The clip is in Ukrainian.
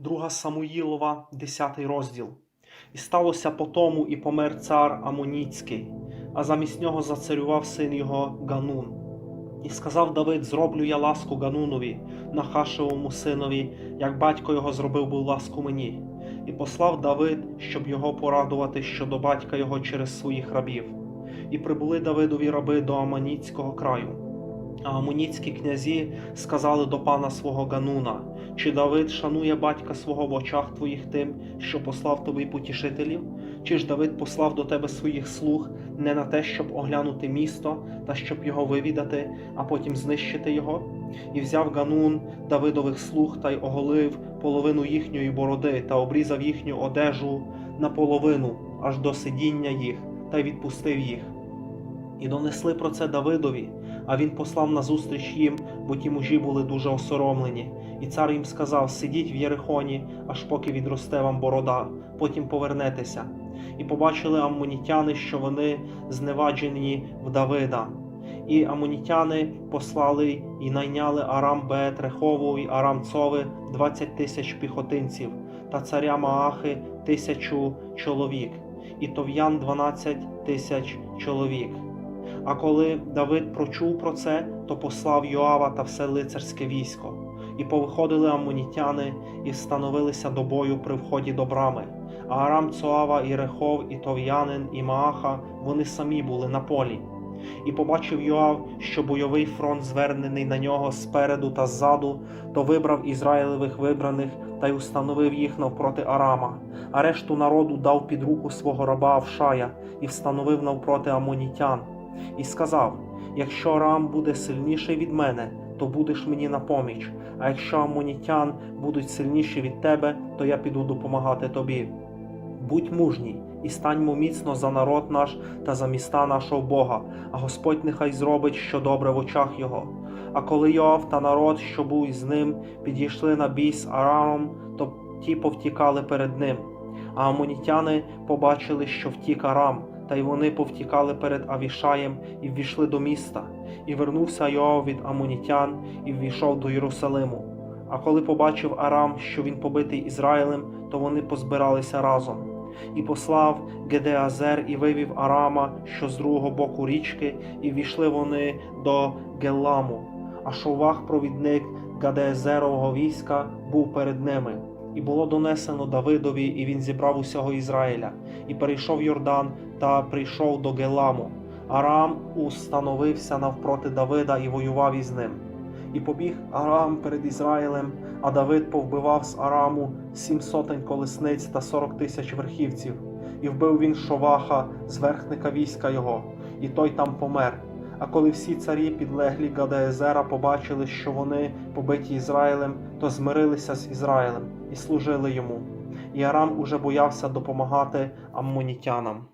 Друга Самуїлова, 10 розділ. І сталося по тому, і помер цар Амоніцький, а замість нього зацарював син його Ганун. І сказав Давид: Зроблю я ласку Ганунові, Нахашевому синові, як батько його зробив був ласку мені. І послав Давид, щоб його порадувати щодо батька його через своїх рабів. І прибули Давидові раби до Аманіцького краю. А амоніцькі князі сказали до пана свого Гануна, чи Давид шанує батька свого в очах твоїх тим, що послав тобі потішителів? Чи ж Давид послав до тебе своїх слуг не на те, щоб оглянути місто та щоб його вивідати, а потім знищити його? І взяв Ганун Давидових слуг та й оголив половину їхньої бороди та обрізав їхню одежу наполовину, аж до сидіння їх, та й відпустив їх. І донесли про це Давидові, а він послав назустріч їм, бо ті мужі були дуже осоромлені. І цар їм сказав: Сидіть в Єрихоні, аж поки відросте вам борода, потім повернетеся. І побачили аммонітяни, що вони зневаджені в Давида. І аммонітяни послали і найняли Арам Беетрехову і Арам Цови 20 тисяч піхотинців, та царя Маахи тисячу чоловік, і тов'ян 12 тисяч чоловік. А коли Давид прочув про це, то послав Йоава та все лицарське військо. І повиходили аммонітяни і встановилися до бою при вході до брами. А Арам Цоава, і Рехов, і Тов'янин, і Мааха вони самі були на полі. І побачив Йоав, що бойовий фронт звернений на нього спереду та ззаду, то вибрав Ізраїлевих вибраних та й установив їх навпроти Арама, а решту народу дав під руку свого раба Авшая і встановив навпроти амонітян. І сказав: Якщо Арам буде сильніший від мене, то будеш мені на поміч, а якщо амонітян будуть сильніші від тебе, то я піду допомагати тобі. Будь мужній і станьмо міцно за народ наш та за міста нашого Бога, а Господь нехай зробить, що добре в очах його. А коли Йоав та народ, що був із ним, підійшли на бій з Арамом, то ті повтікали перед ним. А амонітяни побачили, що втік Арам, та й вони повтікали перед Авішаєм і ввійшли до міста. І вернувся Йоав від амонітян і ввійшов до Єрусалиму. А коли побачив Арам, що він побитий Ізраїлем, то вони позбиралися разом. І послав Гедеазер і вивів Арама, що з другого боку річки, і війшли вони до Гелламу. А Шовах, провідник Гадеезерового війська, був перед ними. І було донесено Давидові, і він зібрав усього Ізраїля, і перейшов Йордан та прийшов до Геламу. Арам установився навпроти Давида і воював із ним. І побіг Арам перед Ізраїлем, а Давид повбивав з Араму сім сотень колесниць та сорок тисяч верхівців, і вбив він Шоваха, зверхника війська його, і той там помер. А коли всі царі підлеглі Гадаезера побачили, що вони побиті Ізраїлем, то змирилися з Ізраїлем і служили йому. І Арам уже боявся допомагати аммонітянам.